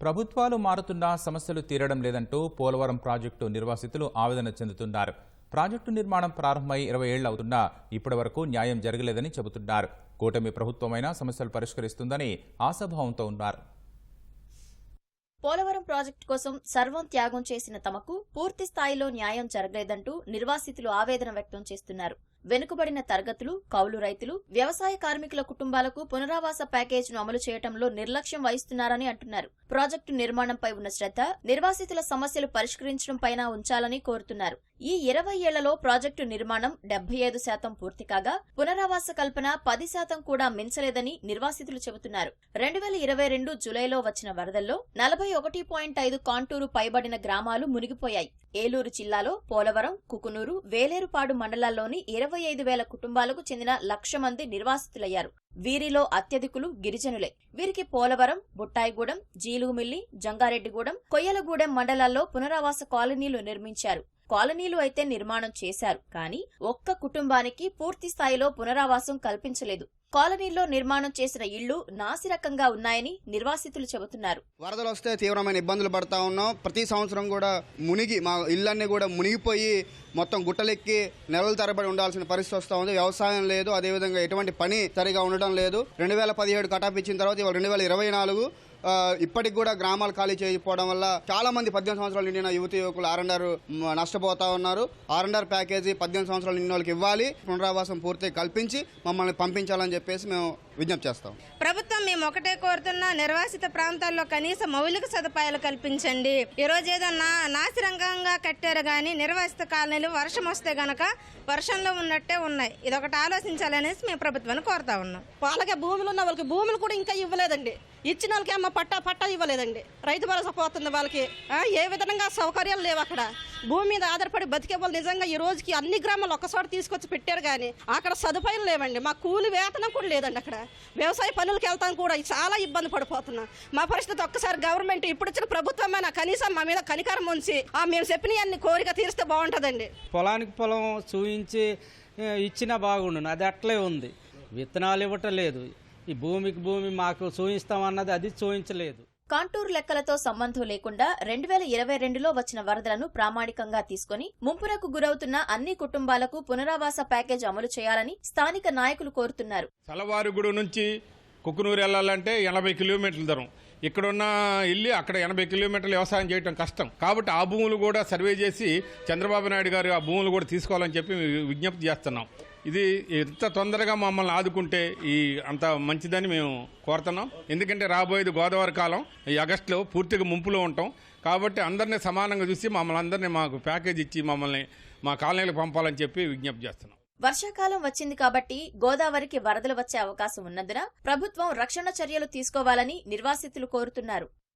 ప్రభుత్వాలు మారుతున్నా సమస్యలు తీరడం లేదంటూ పోలవరం ప్రాజెక్టు నిర్వాసితులు ఆవేదన చెందుతున్నారు. ప్రాజెక్టు నిర్మాణం ప్రారంభమై ఇరవై ఏళ్ళు అవుతున్నా ఇప్పటి వరకు న్యాయం జరగలేదని చెబుతున్నారు. కూటమి ప్రభుత్వమైనా సమస్యలు పరిష్కరిస్తుందని ఆశాభావంతో ఉన్నారు. పోలవరం ప్రాజెక్టు కోసం సర్వం త్యాగం చేసిన తమకు పూర్తి స్థాయిలో న్యాయం జరగలేదంటూ నిర్వాసితులు ఆవేదన వ్యక్తం చేస్తున్నారు. వెనుకబడిన తరగతులు కౌలు రైతులు వ్యవసాయ కార్మికుల కుటుంబాలకు పునరావాస ప్యాకేజీను అమలు చేయడంలో నిర్లక్ష్యం వహిస్తున్నారని అంటున్నారు. ప్రాజెక్టు నిర్మాణంపై ఉన్న శ్రద్ధ నిర్వాసితుల సమస్యలు పరిష్కరించడం పైన ఉంచాలని కోరుతున్నారు. ఈ ఇరవై ఏళ్ళలో ప్రాజెక్టు నిర్మాణం డెబ్బై ఐదు శాతం పూర్తి కాగా పునరావాస కల్పన పది శాతం కూడా మించలేదని నిర్వాసితులు చెబుతున్నారు. రెండు వేల ఇరవై రెండు జులైలో వచ్చిన వరదల్లో నలభై ఒకటి పాయింట్ ఐదు కాంటూరు పైబడిన గ్రామాలు మునిగిపోయాయి. ఏలూరు జిల్లాలో పోలవరం కుకునూరు వేలేరుపాడు మండలాల్లోని ఇరవై ఐదు వేల కుటుంబాలకు చెందిన లక్ష మంది నిర్వాసితులయ్యారు. వీరిలో అత్యధికులు గిరిజనులే. వీరికి పోలవరం బుట్టాయిగూడెం జీలుగుమిల్లి జంగారెడ్డిగూడెం కొయ్యలగూడెం మండలాల్లో పునరావాస కాలనీలు నిర్మించారు. కాలనీలు అయితే నిర్మాణం చేశారు. కానీ ఒక్క కుటుంబానికి పూర్తి స్థాయిలో పునరావాసం కల్పించలేదు. కాలనీల్లో నిర్మాణం చేసిన ఇళ్ళు నాసిరకంగా ఉన్నాయని నిర్వాసితులు చెబుతున్నారు. వరదలు వస్తే తీవ్రమైన ఇబ్బందులు పడతా ఉన్నాం. ప్రతి సంవత్సరం కూడా మునిగి మా ఇళ్ళన్నీ కూడా మునిగిపోయి మొత్తం గుట్టలెక్కి నెలల తరబడి ఉండాల్సిన పరిస్థితి వస్తూ ఉంది. వ్యవసాయం లేదు. అదేవిధంగా ఎటువంటి పని సరిగా ఉండడం లేదు. రెండు వేల పదిహేడు కటాఫ్ ఇచ్చిన తర్వాత ఇవాళ రెండు వేల ఇరవై నాలుగు ఇప్పటికి కూడా గ్రామాలు ఖాళీ చేయకపోవడం వల్ల చాలా మంది పద్దెనిమిది సంవత్సరాలు నిండిన యువతి యువకులు ఆర్ఎండ్ఆర్ నష్టపోతా ఉన్నారు. ఆర్ఎండ్ఆర్ ప్యాకేజీ పద్దెనిమిది సంవత్సరాలు నిండిన వాళ్ళకి ఇవ్వాలి. పునరావాసం పూర్తిగా కల్పించి మమ్మల్ని పంపించాలని చెప్పేసి మేము విజ్ఞప్తి చేస్తాం. ప్రభుత్వం మేము ఒకటే కోరుతున్నా నిర్వాసిత ప్రాంతాల్లో కనీస మౌలిక సదుపాయాలు కల్పించండి. ఈ రోజు ఏదన్నా నాసిరంగంగా కట్టారు కానీ నిర్వాసిత కాలనీలు వర్షం వస్తే గనక వర్షంలో ఉన్నట్టే ఉన్నాయి. ఇదొకటి ఆలోచించాలనేసి మేము ప్రభుత్వాన్ని కోరుతా ఉన్నాం. వాళ్ళకి భూములు ఉన్న వాళ్ళకి భూములు కూడా ఇంకా ఇవ్వలేదండి. ఇచ్చిన వాళ్ళకి అమ్మ పట్టా పట్టా ఇవ్వలేదండి. రైతు భరోసా పోతుంది వాళ్ళకి. ఏ విధంగా సౌకర్యాలు లేవు అక్కడ. భూమి మీద ఆధారపడి బతికే వాళ్ళు నిజంగా ఈ రోజుకి అన్ని గ్రామాలు ఒక్కచోట తీసుకొచ్చి పెట్టారు కానీ అక్కడ సదుపాయం లేవండి. మా కూలి వేతనం కూడా లేదండి అక్కడ. వ్యవసాయ పనులకు వెళ్తాం కూడా చాలా ఇబ్బంది పడిపోతున్నాం. మా పరిస్థితి ఒక్కసారి గవర్నమెంట్ ఇప్పుడు వచ్చిన ప్రభుత్వమైనా కనీసం మా మీద కనికరం ఉంచి ఆ మేము చెప్పిన అన్ని కోరిక తీరిస్తే బాగుంటుందండి. పొలానికి పొలం చూయించి ఇచ్చినా బాగుండు అది అట్లే ఉంది. విత్తనాలు ఇవ్వటం లేదు. ఈ భూమికి భూమి మాకు చూయిస్తామన్నది అది చూయించలేదు. కాంటూరు లెక్కలతో సంబంధం లేకుండా రెండు వేల ఇరవై రెండులో వచ్చిన వరదలను ప్రామాణికంగా తీసుకుని ముంపునకు గురవుతున్న అన్ని కుటుంబాలకు పునరావాస ప్యాకేజ్ అమలు చేయాలని స్థానిక నాయకులు కోరుతున్నారు. సలవారిగూడు నుంచి కుక్కునూరు వెళ్ళాలంటే ఎనభై కిలోమీటర్ల దూరం. ఇక్కడున్న ఇల్లు అక్కడ ఎనభై కిలోమీటర్లు వ్యవసాయం చేయడం కష్టం. కాబట్టి ఆ భూములు కూడా సర్వే చేసి చంద్రబాబు నాయుడు గారు ఆ భూములు కూడా తీసుకోవాలని చెప్పి విజ్ఞప్తి చేస్తున్నాం. ఇది ఎంత తొందరగా మమ్మల్ని ఆదుకుంటే ఈ అంత మంచిదని మేము కోరుతున్నాం. ఎందుకంటే రాబోయేది గోదావరి కాలం ఈ ఆగస్టులో పూర్తిగా ముంపులో ఉంటాం. కాబట్టి అందరినీ సమానంగా చూసి మమ్మల్ని అందరినీ మాకు ప్యాకేజ్ ఇచ్చి మమ్మల్ని మా కాలనీలకు పంపాలని చెప్పి విజ్ఞప్తి చేస్తున్నాం. వర్షాకాలం వచ్చింది కాబట్టి గోదావరికి వరదలు వచ్చే అవకాశం ఉన్నందున ప్రభుత్వం రక్షణ చర్యలు తీసుకోవాలని నిర్వాసితులు కోరుతున్నారు.